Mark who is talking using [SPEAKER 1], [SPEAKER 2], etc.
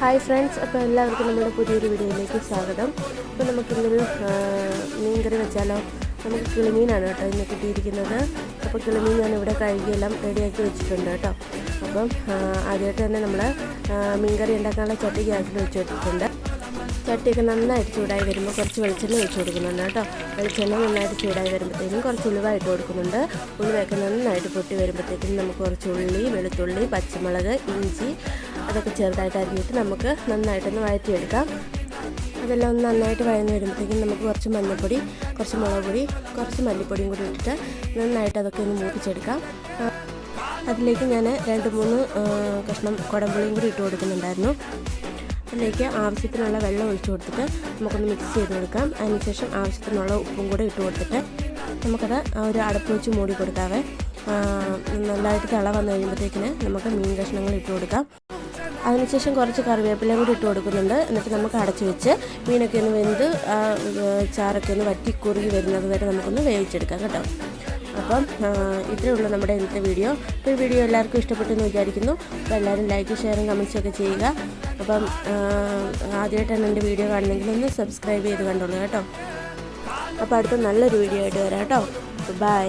[SPEAKER 1] Hi friends അപ്പോൾ എല്ലാവർക്കും നമ്മുടെ പുതിയൊരു വീഡിയോയിലേക്ക് സ്വാഗതം. അപ്പോൾ നമുക്കിന്നൊരു മീൻ മീൻകറി വെച്ചാലോ? നമുക്ക് കിളിമീനാണ് കേട്ടോ ഇന്ന് കിട്ടിയിരിക്കുന്നത്. അപ്പോൾ കിളിമീൻ ഞാൻ ഇവിടെ കഴുകിയെല്ലാം റെഡിയാക്കി വെച്ചിട്ടുണ്ട് കേട്ടോ. അപ്പം ആദ്യമായിട്ട് തന്നെ നമ്മൾ മീൻകറി ഉണ്ടാക്കാനുള്ള ചട്ടി ഗ്യാസിൽ വെച്ച് വെച്ചിട്ടുണ്ട് ചട്ടിയൊക്കെ നന്നായിട്ട് ചൂടായി വരുമ്പോൾ കുറച്ച് വെളിച്ചെണ്ണ ഒഴിച്ച് കൊടുക്കുന്നുണ്ട് കേട്ടോ. വെളിച്ചെണ്ണ നന്നായിട്ട് ചൂടായി വരുമ്പോഴത്തേക്കും കുറച്ച് ഉലുവായിട്ട് കൊടുക്കുന്നുണ്ട്. ഉലുവയൊക്കെ നന്നായിട്ട് പൊട്ടി വരുമ്പോഴത്തേക്കും നമുക്ക് കുറച്ച് ഉള്ളി വെളുത്തുള്ളി പച്ചമുളക് ഇഞ്ചി അതൊക്കെ ചെറുതായിട്ട് അരിഞ്ഞിട്ട് നമുക്ക് നന്നായിട്ടൊന്ന് വഴറ്റിയെടുക്കാം. അതെല്ലാം ഒന്ന് നന്നായിട്ട് വഴന്ന് വരുമ്പോഴത്തേക്കും നമുക്ക് കുറച്ച് മഞ്ഞൾപ്പൊടി കുറച്ച് മുളക് പൊടി കുറച്ച് മല്ലിപ്പൊടിയും കൂടി ഇട്ടിട്ട് നന്നായിട്ട് അതൊക്കെ ഒന്ന് മൂപ്പിച്ചെടുക്കാം. അതിലേക്ക് ഞാൻ രണ്ട് മൂന്ന് കഷ്ണം കുടംപുളിയും കൂടി ഇട്ട് കൊടുക്കുന്നുണ്ടായിരുന്നു. അതിലേക്ക് ആവശ്യത്തിനുള്ള വെള്ളം ഒഴിച്ചു കൊടുത്തിട്ട് നമുക്കൊന്ന് മിക്സ് ചെയ്ത് കൊടുക്കാം അതിനുശേഷം ആവശ്യത്തിനുള്ള ഉപ്പും കൂടെ ഇട്ട് കൊടുത്തിട്ട് നമുക്കത് ഒരു അടുപ്പ് വെച്ച് മൂടി കൊടുക്കാവേ. നല്ലതായിട്ട് തിള വന്നു കഴിയുമ്പോഴത്തേക്കിന് നമുക്ക് മീൻ കഷ്ണങ്ങൾ ഇട്ട് കൊടുക്കാം. അതിനുശേഷം കുറച്ച് കറിവേപ്പില കൂടി ഇട്ട് കൊടുക്കുന്നുണ്ട്. എന്നിട്ട് നമുക്ക് അടച്ചു വെച്ച് മീനൊക്കെ ഒന്ന് വെന്ത് ചാറൊക്കെ ഒന്ന് വറ്റി കുറുകി വരുന്നത് വരെ നമുക്കൊന്ന് വേവിച്ചെടുക്കാം കേട്ടോ. അപ്പം ഇത്രയേ ഉള്ളൂ നമ്മുടെ ഇന്നത്തെ വീഡിയോ. ഈ വീഡിയോ എല്ലാവർക്കും ഇഷ്ടപ്പെട്ടു എന്ന് വിചാരിക്കുന്നു. അപ്പോൾ എല്ലാവരും ലൈക്ക് ഷെയറും കമൻസും ഒക്കെ ചെയ്യുക. അപ്പം ആദ്യമായിട്ട് ആദ്യമായിട്ടാണ് എന്റെ വീഡിയോ കാണുന്നെങ്കിൽ ഒന്ന് സബ്സ്ക്രൈബ് ചെയ്ത് കണ്ടോളൂ കേട്ടോ. അപ്പോൾ അടുത്ത നല്ലൊരു വീഡിയോ ആയിട്ട് വരാം കേട്ടോ. ബൈ.